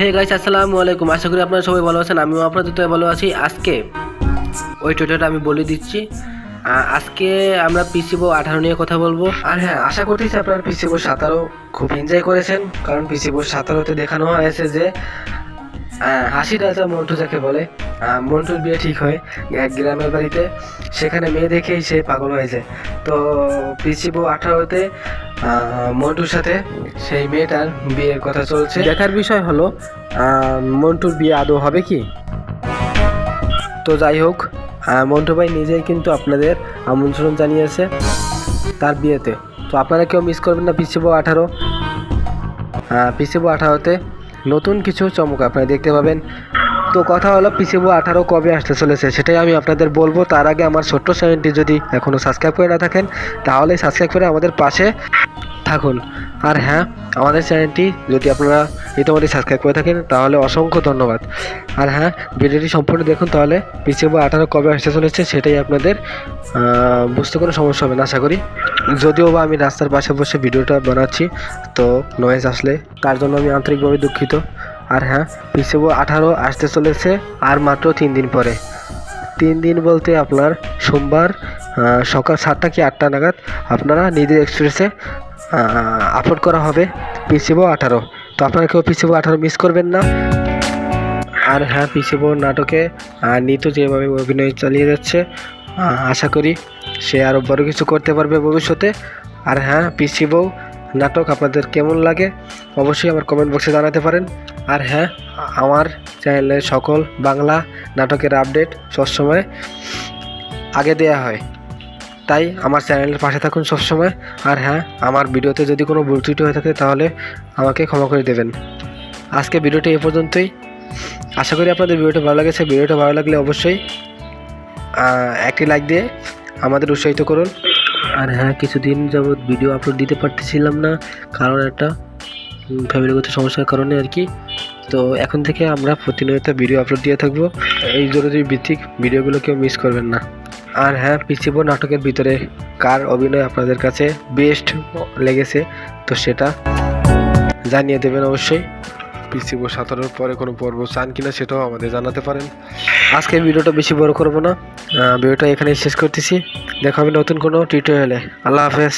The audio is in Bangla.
হে গাইস আসসালামু আলাইকুম। আশা করি আপনারা সবাই ভালো আছেন, আমিও আপনাদের তো ভালো আছি। আজকে ওই টোটোটা আমি বলে দিচ্ছি। আজকে আমরা পিসিবো আঠারো নিয়ে কথা বলব। আর হ্যাঁ আশা করতেছি আপনারা পিসিবো সাতারো খুব এনজয় করেছেন। কারণ পিসিবো সাতারোতে দেখানো হয়েছে যে হাসি রাজা মন্টু যাকে বলে মন্টুর বিয়ে ঠিক হয় গ্রামের বাড়িতে। সেখানে মেয়ে দেখেই সে পাগল হয়ে যায়। তো পিসিবো আঠারোতে মন্টুর সাথে সেই মেয়েটার বিয়ের কথা চলছে। দেখার বিষয় হলো মন্টুর বিয়ে আদৌ হবে কি? তো যাই হোক মন্টু ভাই নিজেই কিন্তু আপনাদের আমন্ত্রণ জানিয়েছে তার বিয়েতে। তো আপনারা কেউ মিস করবেন না পিসিবো আঠারো। পিসিবো আঠারোতে নতুন কিছু চমক আপনারা দেখতে পাবেন। তো কথা হলো, পিসিবো আঠারো কবে আসতে চলেছে সেটাই আমি আপনাদের বলব। তার আগে আমার ছোট্ট চ্যানেলটি যদি এখনও সাবস্ক্রাইব করে না থাকেন, তাহলে সাবস্ক্রাইব করে আমাদের পাশে থাকুন। আর হ্যাঁ আমাদের চ্যানেলটি যদি আপনারা ইতিমধ্যে সাবস্ক্রাইব করে থাকেন, তাহলে অসংখ্য ধন্যবাদ। আর হ্যাঁ ভিডিওটি সম্পূর্ণ দেখুন, তাহলে পিছিয়ে বা আঠারো কবে আসতে চলেছে সেটাই আপনাদের বুঝতে কোনো সমস্যা হবে না, আশা করি। যদিও বা আমি রাস্তার পাশে বসে ভিডিওটা বানাচ্ছি, তো নয়েজ আসলে তার জন্য আমি আন্তরিকভাবে দুঃখিত। আর হ্যাঁ পিছিয়ে আঠারো আসতে চলেছে আর মাত্র তিন দিন পরে। তিন দিন বলতে আপনার সোমবার সকাল সাতটা কি আটটা নাগাদ আপনারা নিজের এক্সপ্রেসে আপলোড করা হবে পিসিবো আঠারো। তো আপনারা কেউ পিসিবো আঠারো মিস করবেন না। আর হ্যাঁ পিসিবো নাটকে নিতু যেভাবে অভিনয় চালিয়ে যাচ্ছে আশা করি সে আরও বড় কিছু করতে পারবে ভবিষ্যতে। আর হ্যাঁ পিসি বউ, নাটক আপনাদের কেমন লাগে অবশ্যই আমার কমেন্ট বক্সে জানাতে পারেন। আর হ্যাঁ আমার চ্যানেলের সকল বাংলা নাটকের আপডেট সবসময় আগে দেয়া হয়। তাই আমার চ্যানেলের পাশে থাকুন সবসময়। আর হ্যাঁ আমার ভিডিওতে যদি কোনো ভুল ত্রুটি হয়ে থাকে তাহলে আমাকে ক্ষমা করে দেবেন। আজকে ভিডিওটি এ পর্যন্তই। আশা করি আপনাদের ভিডিওটা ভালো লেগেছে। ভিডিওটা ভালো লাগলে অবশ্যই একটি লাইক দিয়ে আমাদের উৎসাহিত করুন। আর হ্যাঁ কিছুদিন যাবৎ ভিডিও আপলোড দিতে পারতেছিলাম না, কারণ একটা ফ্যামিলিগত সমস্যার কারণে আর কি। তো এখন থেকে আমরা প্রতিনিয়ত ভিডিও আপলোড দিয়ে থাকব। এই জরুরি ভিত্তিক ভিডিওগুলো কেউ মিস করবেন না। আর হ্যাঁ পিসিবো নাটকের ভিতরে কার অভিনয় আপনাদের কাছে বেস্ট লেগেছে, তো সেটা জানিয়ে দেবেন অবশ্যই। পিসিবো সাঁতারের পরে কোনো পর্ব চান কিনা সেটাও আমাদের জানাতে পারেন। আজকের ভিডিওটা বেশি বড় করব না। ভিডিওটা এখানেই শেষ করতেছি। দেখা হবে নতুন কোনো টিউটোরিয়ালে আল্লাহ হাফেজ।